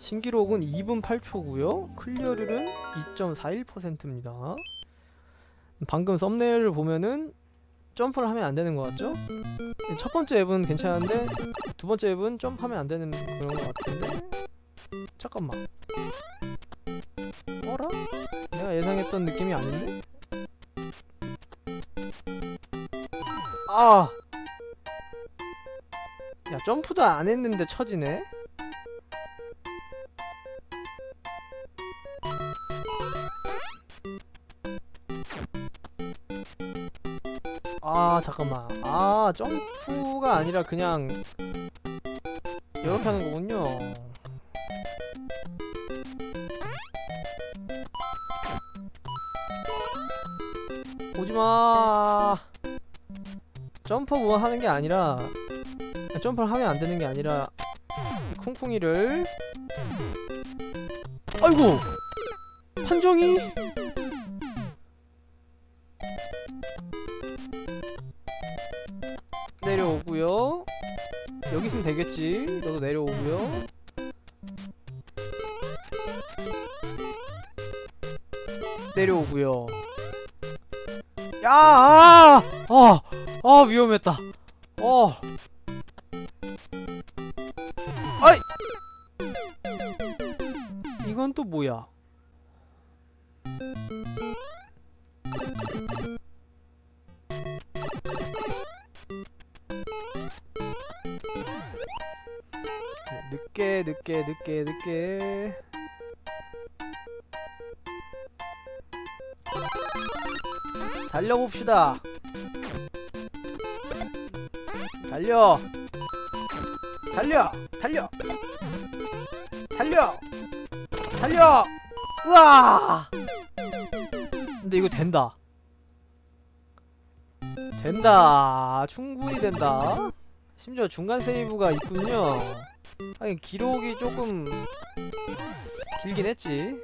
신기록은 2분 8초고요 클리어률은 2.41%입니다 방금 썸네일을 보면은 점프를 하면 안 되는 것 같죠? 첫 번째 앱은 괜찮은데 두 번째 앱은 점프하면 안 되는 그런 것 같은데 잠깐만 어라? 내가 예상했던 느낌이 아닌데? 아! 야 점프도 안 했는데 처지네? 아 잠깐만. 아 점프가 아니라 그냥 이렇게 하는 거군요. 오지마. 점프 뭐 하는 게 아니라 점프를 하면 안 되는 게 아니라 이 쿵쿵이를 아이고! 판정이 내려오고요 여기 있으면 되겠지 너도 내려오고요 내려오고요 야! 아! 아! 아 위험했다 어 아이! 이건 또 뭐야 늦게 늦게 늦게 늦게. 달려봅시다. 달려. 달려. 달려. 달려. 달려. 으아 근데 이거 된다. 된다. 충분히 된다. 심지어 중간 세이브가 있군요 하긴 기록이 조금 길긴 했지.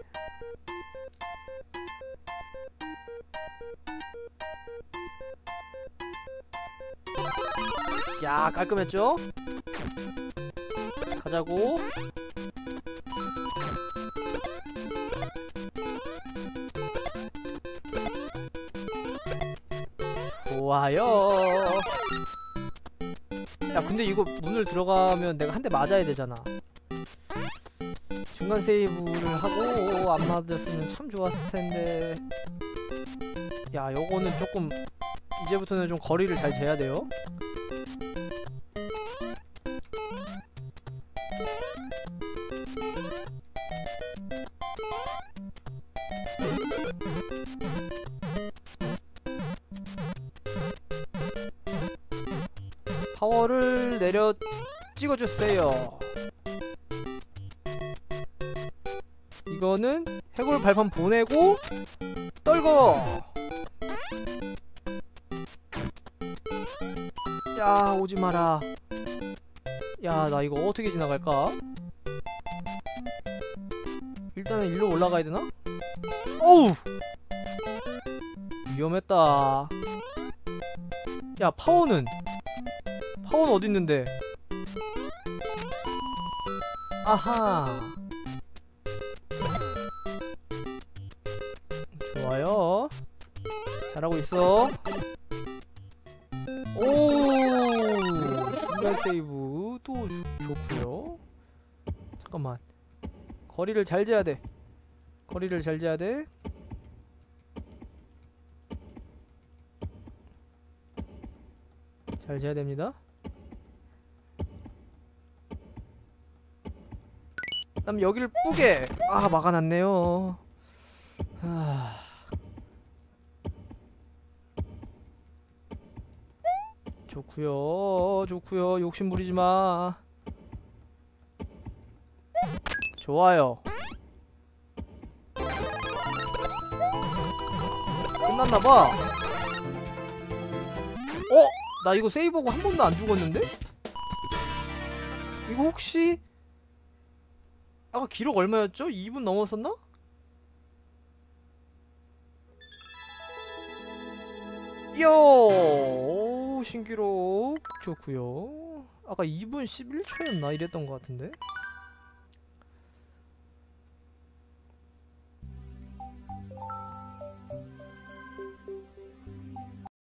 야 깔끔했죠? 가자고. 좋아요 야 근데 이거 문을 들어가면 내가 한 대 맞아야 되잖아. 중간 세이브를 하고 안 맞았으면 참 좋았을 텐데. 야 요거는 조금 이제부터는 좀 거리를 잘 재야 돼요 파워를 내려 찍어주세요. 이거는 해골 발판 보내고 떨궈. 야 오지마라. 야 나 이거 어떻게 지나갈까? 일단은 일로 올라가야 되나? 어우! 위험했다. 야 파워는 파워는 어딨는데? 아하. 좋아요. 잘하고 있어. 오! 중간 세이브 또 좋- 좋구요. 잠깐만. 거리를 잘 재야 돼. 거리를 잘 재야 돼. 잘 재야 됩니다. 그다음 여기를 뿌게 아 막아놨네요. 아... 좋구요, 좋구요. 욕심 부리지 마. 좋아요. 끝났나봐. 어? 나 이거 세이브하고 한 번도 안 죽었는데? 이거 혹시 아까 기록 얼마였죠? 2분 넘었었나? 오, 신기록. 좋구요. 아까 2분 11초였나? 이랬던 것 같은데